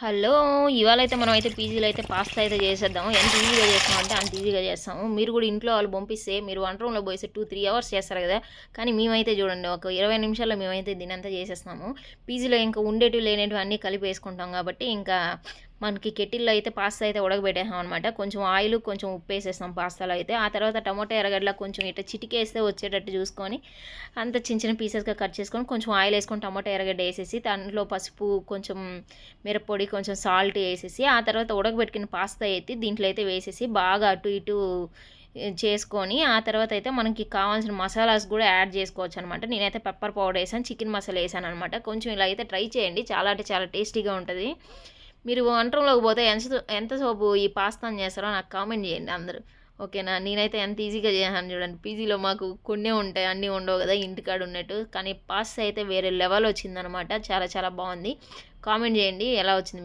Hello ఇవాళ అయితే మనం అయితే పీజీలో అయితే పాస్తా అయితే చేసేద్దాము. ఎంత ఈజీగా చేస్తాం అంటే అంత ఈజీగా చేస్తాము. మీరు కూడా ఇంట్లో వాళ్ళు పంపిస్తే మీరు వంట రూమ్లో పోయిస్తే టూ త్రీ అవర్స్ చేస్తారు కదా. కానీ మేమైతే చూడండి ఒక ఇరవై నిమిషాల్లో మేమైతే దీనంతా చేసేస్తాము పీజీలో ఇంకా ఉండేటివి లేనేటివి అన్నీ కలిపి వేసుకుంటాం కాబట్టి ఇంకా మనకి కెటిల్లో అయితే పాస్తా అయితే ఉడకబెట్టేసాం అనమాట కొంచెం ఆయిల్ కొంచెం ఉప్పు వేసేస్తాం పాస్తాలో అయితే. ఆ తర్వాత టమాటో ఎర్రగడ్డల కొంచెం ఇట్లా చిటికేస్తే వచ్చేటట్టు చూసుకొని అంత చిన్న చిన్న పీసెస్గా కట్ చేసుకొని కొంచెం ఆయిల్ వేసుకొని టమాటో ఎర్రగడ్డ వేసేసి దాంట్లో పసుపు కొంచెం మిరప్పొడి కొంచెం సాల్ట్ వేసేసి ఆ తర్వాత ఉడకబెట్టుకున్న పాస్తా ఎత్తి దీంట్లో అయితే వేసేసి బాగా అటు ఇటు చేసుకొని ఆ తర్వాత అయితే మనకి కావాల్సిన మసాలాస్ కూడా యాడ్ చేసుకోవచ్చు అనమాట నేనైతే పెప్పర్ పౌడర్ వేసాను చికెన్ మసాలా వేసాను అనమాట కొంచెం ఇలా అయితే ట్రై చేయండి. చాలా అంటే చాలా టేస్టీగా ఉంటుంది. మీరు వంట పోతే ఎంత ఎంత సోపు ఈ పాస్తాను చేస్తారో నాకు కామెంట్ చేయండి అందరూ. ఓకేనా? నేనైతే ఎంత ఈజీగా చేశాను చూడండి. పీజీలో మాకు కొన్ని ఉంటాయి అన్నీ ఉండవు కదా ఇంటికాడ ఉన్నట్టు. కానీ పాస్ అయితే వేరే లెవెల్ వచ్చిందనమాట. చాలా చాలా బాగుంది. కామెంట్ చేయండి ఎలా వచ్చింది